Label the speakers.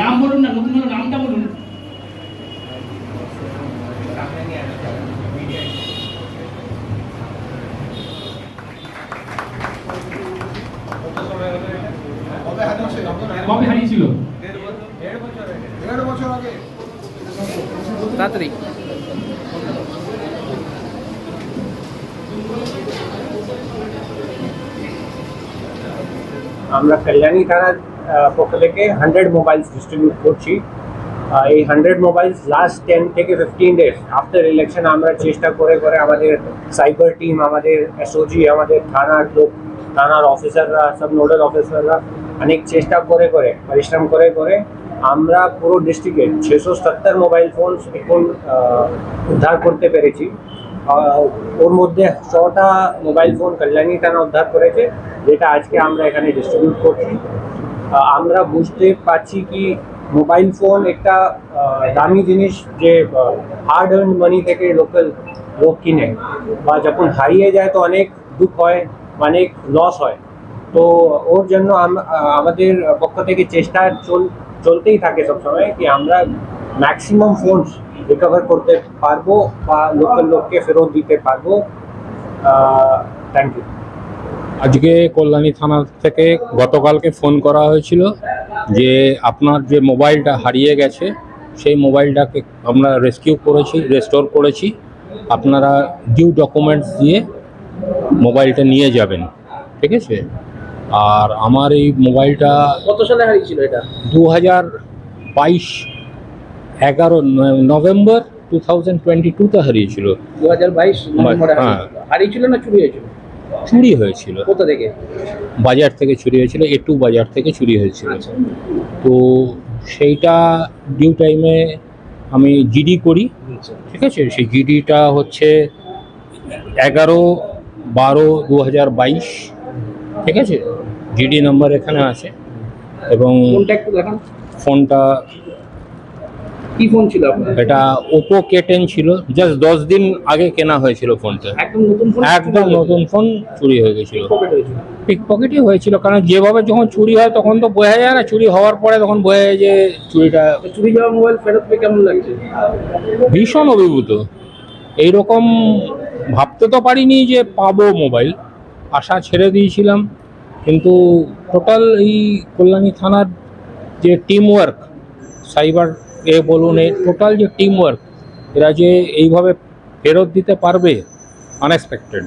Speaker 1: নাম বলুন না নতুন হলো নামটা বলুন। কবে হারিয়েছিল?
Speaker 2: তাড়াতাড়ি।
Speaker 3: আমরা কল্যাণী থানার পক্ষ থেকে হান্ড্রেড মোবাইলস ডিস্ট্রিবিউট করছি। এই হান্ড্রেড মোবাইলস লাস্ট টেন থেকে ফিফটিন ডেজ আফটার ইলেকশন আমরা চেষ্টা করে করে আমাদের সাইবার টিম আমাদের এসওজি আমাদের থানার লোক, থানার অফিসাররা সব নোডাল অফিসাররা অনেক চেষ্টা করে করে, পরিশ্রম করে করে আমরা পুরো ডিস্ট্রিক্টে ছশো সত্তর মোবাইল ফোন এখন উদ্ধার করতে পেরেছি। ওর মধ্যে ছটা মোবাইল ফোন কল্যাণী থানা উদ্ধার করেছে, যেটা আজকে আমরা এখানে ডিস্ট্রিবিউট করছি। আমরা বুঝতে পারছি কি মোবাইল ফোন একটা দামি জিনিস যে হার্ড আর্ন মানি থেকে লোকাল লোক কিনে। বা যখন হারিয়ে যায় তো অনেক দুঃখ হয়, অনেক লস হয়। তো ওর জন্য আমাদের পক্ষ থেকে চেষ্টা চল, চলতেই থাকে সবসময় কি আমরা ম্যাক্সিমাম ফোনস রিকভার করতে পারব বা লোকাল লোককে ফেরত দিতে পারব থ্যাংক ইউ
Speaker 4: আজকে কল্যাণী থানা থেকে গতকালকে ফোন করা হয়েছিল যে আপনার যে মোবাইলটা হারিয়ে গেছে সেই মোবাইলটাকে আমরা রেস্কিউ করেছি রেস্টোর করেছি। আপনারা ডিউ ডকুমেন্টস দিয়ে মোবাইলটা নিয়ে যাবেন ঠিক আছে? আর আমার এই মোবাইলটা
Speaker 2: কত সালে হারিয়েছিল এটা?
Speaker 4: দু হাজার বাইশ এগারো নভেম্বর টু থাউজেন্ড টোয়েন্টি টুতে হারিয়েছিল।
Speaker 2: দু হাজার বাইশ
Speaker 4: হ্যাঁ।
Speaker 2: হারিয়েছিল হারিয়েছিল না চুরি হয়েছিল?
Speaker 4: চুরি হয়েছিল।
Speaker 2: কোথা থেকে?
Speaker 4: বাজার থেকে চুরি হয়েছিল এটু বাজার থেকে চুরি হয়েছিল।
Speaker 2: আচ্ছা।
Speaker 4: তো সেইটা ডিউ টাইমে আমি জিডি করি
Speaker 2: আচ্ছা।
Speaker 4: ঠিক আছে? সেই জিডিটা হচ্ছে এগারো বারো দু হাজার বাইশ ঠিক আছে? জিডি নাম্বার এখানে আছে। এবং
Speaker 2: একটু
Speaker 4: ফোনটা
Speaker 2: কি ফোন ছিল আপনার?
Speaker 4: এটা ওপো কে টেন ছিল। জাস্ট দশ দিন আগে কেনা হয়েছিল ফোনটা
Speaker 2: একদম নতুন ফোন
Speaker 4: একদম নতুন ফোন চুরি হয়ে গেছিল। পিক পকেটই হয়েছিল কারণ যেভাবে যখন চুরি হয় তখন তো বোঝা যায় না চুরি হওয়ার পরে তখন বোঝা যায় যে চুরিটা
Speaker 2: চুরি যাওয়া মোবাইল ফেরত পেয়ে কেমন লাগছে?
Speaker 4: ভীষণ অভিভূত। এইরকম ভাবতে তো পারিনি যে পাবো মোবাইল আশা ছেড়ে দিয়েছিলাম কিন্তু টোটাল এই কল্যাণী থানার যে টিম ওয়ার্ক সাইবার এ বলুন এই টোটাল যে টিমওয়ার্ক এরা যে এইভাবে ফেরত দিতে পারবে আনএক্সপেক্টেড